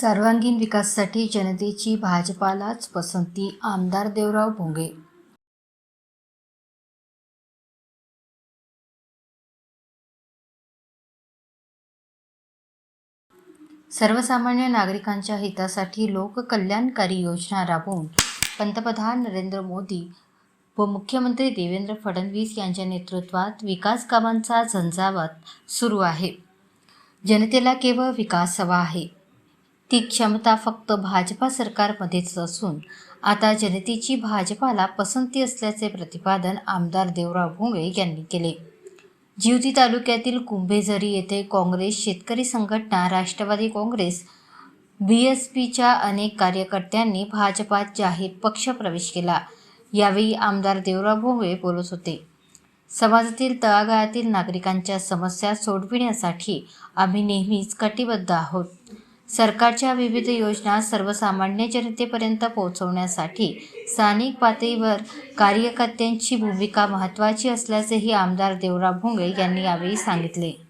सर्वांगीण विकासासाठी जनतेची भाजपालाच पसंती आमदार देवराव भोंगे. सर्वसामान्य नागरिकांच्या हितासाठी लोककल्याणकारी योजना राबवून पंतप्रधान नरेंद्र मोदी व मुख्यमंत्री देवेंद्र फडणवीस यांच्या नेतृत्वात विकास कामांचा झंझावात सुरू आहे. जनतेला केवळ विकास हवा आहे. ती क्षमता फक्त भाजपा सरकारमध्येच असून आता जनतेची भाजपाला पसंती असल्याचे प्रतिपादन आमदार देवराव भोंगे यांनी केले. जिवती तालुक्यातील कुंभेझरी येथे काँग्रेस शेतकरी संघटना राष्ट्रवादी काँग्रेस बी एस पीच्या अनेक कार्यकर्त्यांनी भाजपात जाहीर पक्षप्रवेश केला. यावेळी आमदार देवराव भोंगे बोलत होते. समाजातील तळागाळातील नागरिकांच्या समस्या सोडविण्यासाठी आम्ही नेहमीच कटिबद्ध आहोत. सरकारच्या विविध योजना सर्वसामान्य जनतेपर्यंत पोहोचवण्यासाठी स्थानिक पातळीवर कार्यकर्त्यांची भूमिका महत्त्वाची असल्याचेही आमदार देवराव भोंगे यांनी यावेळी सांगितले.